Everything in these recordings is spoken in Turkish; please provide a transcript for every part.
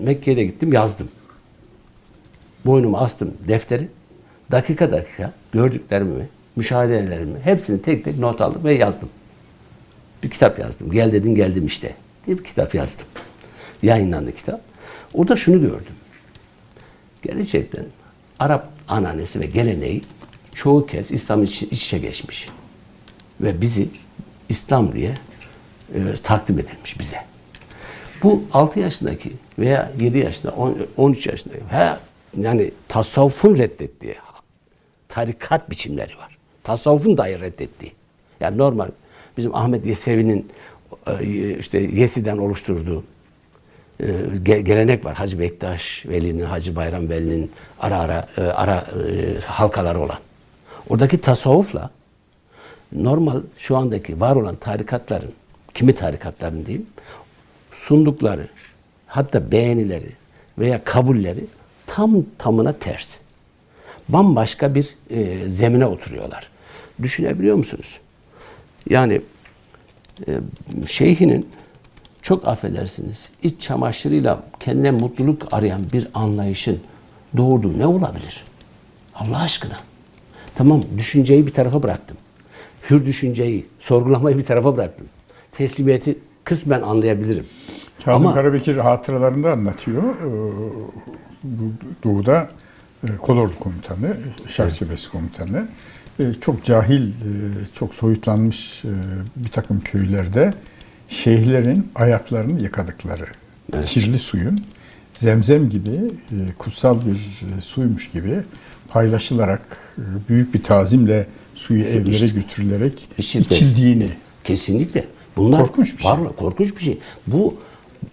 Mekke'ye de gittim yazdım. Boynuma astım defteri. Dakika dakika gördüklerimi, müşahedelerimi hepsini tek tek not aldım ve yazdım. Bir kitap yazdım. Gel dedin geldim işte diye bir kitap yazdım. Yayınlandı kitap. Orada şunu gördüm. Gerçekten Arap ananesi ve geleneği çoğu kez İslam iç, iç içe geçmiş. Ve bizi İslam diye e, takdim edilmiş bize. Bu 6 yaşındaki veya 7 yaşında, 10, 13 yaşındaki he, yani tasavvufun reddettiği tarikat biçimleri var. Tasavvufun dahi reddettiği. Yani normal bizim Ahmet Yesevi'nin e, işte Yesi'den oluşturduğu e, ge- gelenek var. Hacı Bektaş Veli'nin, Hacı Bayram Veli'nin ara ara e, ara halkaları olan. Oradaki tasavvufla normal şu andaki var olan tarikatların, kimi tarikatların diyeyim, sundukları, hatta beğenileri veya kabulleri tam tamına ters. Bambaşka bir e, zemine oturuyorlar. Düşünebiliyor musunuz? Yani e, şeyhinin çok affedersiniz iç çamaşırıyla kendine mutluluk arayan bir anlayışın doğurduğu ne olabilir? Allah aşkına. Tamam düşünceyi bir tarafa bıraktım. Hür düşünceyi, sorgulamayı bir tarafa bıraktım. Teslimiyeti kısmen anlayabilirim. Kazım Ama Karabekir hatıralarında anlatıyor. Ee, Bu Doğu'da e, Kolordu komutanı, Şarşebesi komutanı. e, Çok cahil, e, çok soyutlanmış bir takım köylerde şeyhlerin ayaklarını yıkadıkları kirli suyun zemzem gibi kutsal bir suymuş gibi paylaşılarak büyük bir tazimle suyu evlere götürülerek içildiğini Kesinlikle. Bunlar Korkunç bir şey. Var, korkunç bir şey. Bu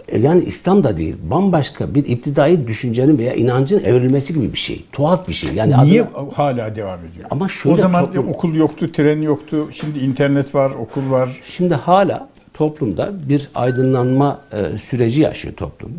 e, yani İslam da değil, bambaşka bir iptidai düşüncenin veya inancın evrilmesi gibi bir şey. Tuhaf bir şey. Yani Niye adına- hala devam ediyor? Ama şöyle o zaman toplum- okul yoktu, tren yoktu. Şimdi internet var, okul var. Şimdi hala toplumda bir aydınlanma e, süreci yaşıyor toplum.